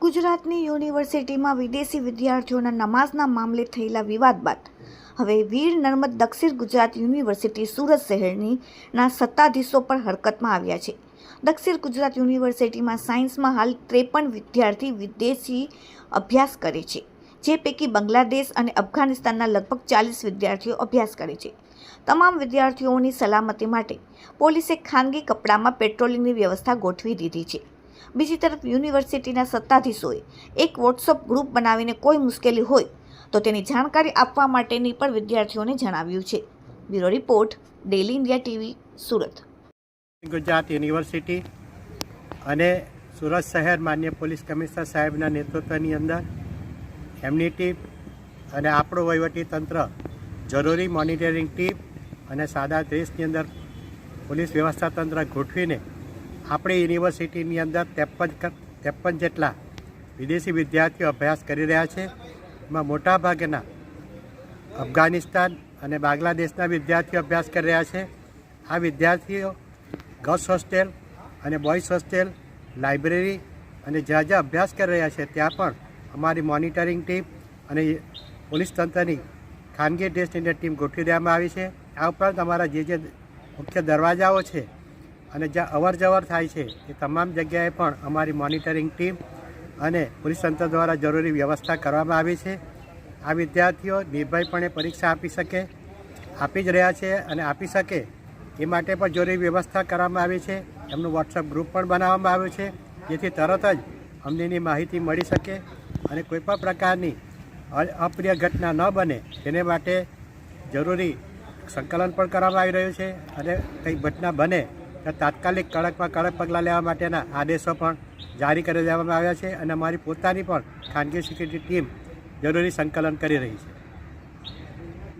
ગુજરાતની યુનિવર્સિટીમાં વિદેશી વિદ્યાર્થીઓના નમાઝના મામલે થયેલા વિવાદ બાદ હવે વીર નર્મદ દક્ષિણ ગુજરાત યુનિવર્સિટી સુરત શહેરની ના સત્તાધીશો પણ હરકતમાં આવ્યા છે. દક્ષિણ ગુજરાત યુનિવર્સિટીમાં સાયન્સમાં હાલ ત્રેપન વિદ્યાર્થી વિદેશી અભ્યાસ કરે છે. જે પૈકી બાંગ્લાદેશ અને અફઘાનિસ્તાનના લગભગ ચાલીસ વિદ્યાર્થીઓ અભ્યાસ કરે છે. તમામ વિદ્યાર્થીઓની સલામતી માટે પોલીસે ખાનગી કપડામાં પેટ્રોલિંગની વ્યવસ્થા ગોઠવી દીધી છે. બીજી તરફ યુનિવર્સિટીના સત્તાધીશોએ એક વોટ્સઅપ ગ્રુપ બનાવીને કોઈ મુશ્કેલી હોય તો તેની જાણકારી આપવા માટેની પણ વિદ્યાર્થીઓને જણાવ્યું છે. Bureau report daily India TV, Surat. Gujarat university અને સુરત શહેર માન્ય પોલીસ કમિશનર સાહેબના નેતૃત્વની અંદર એમની ટીમ અને આપણું વહીવટી તંત્ર જરૂરી મોનિટરિંગ ટીમ અને સાદા દેશની અંદર પોલીસ વ્યવસ્થા તંત્ર ગોઠવીને આપણી યુનિવર્સિટીની અંદર ત્રેપન ત્રેપન જેટલા વિદેશી વિદ્યાર્થીઓ અભ્યાસ કરી રહ્યા છે. એમાં મોટાભાગના અફઘાનિસ્તાન અને બાંગ્લાદેશના વિદ્યાર્થીઓ અભ્યાસ કરી રહ્યા છે. આ વિદ્યાર્થીઓ ગર્લ્સ હોસ્ટેલ અને બોયઝ હોસ્ટેલ, લાઇબ્રેરી અને જ્યાં જ્યાં અભ્યાસ કરી રહ્યા છે, ત્યાં પણ અમારી મોનિટરિંગ ટીમ અને પોલીસ તંત્રની ખાનગી ટેસ્ટ ઇન્ડિયા ટીમ ગોઠવી દેવામાં આવી છે. આ ઉપરાંત અમારા જે જે મુખ્ય દરવાજાઓ છે અને જ્યાં અવરજવર થાય છે, એ તમામ જગ્યાએ પણ અમારી મોનિટરિંગ ટીમ અને પોલીસ તંત્ર દ્વારા જરૂરી વ્યવસ્થા કરવામાં આવી છે. આ વિદ્યાર્થીઓ નિર્ભયપણે પરીક્ષા આપી શકે, આપી જ રહ્યા છે અને આપી શકે એ માટે પણ જરૂરી વ્યવસ્થા કરવામાં આવી છે. એમનું વોટ્સઅપ ગ્રુપ પણ બનાવવામાં આવ્યું છે, જેથી તરત જ અમને માહિતી મળી શકે અને કોઈપણ પ્રકારની અપ્રિય ઘટના ન બને તેને માટે જરૂરી સંકલન પણ કરવામાં આવી રહ્યું છે અને કંઈ ઘટના બને તો તાત્કાલિક કડકમાં કડક પગલાં લેવા માટેના આદેશો પણ જારી કરી દેવામાં આવ્યા છે અને અમારી પોતાની પણ ખાનગી સિક્યુરિટી ટીમ જરૂરી સંકલન કરી રહી છે.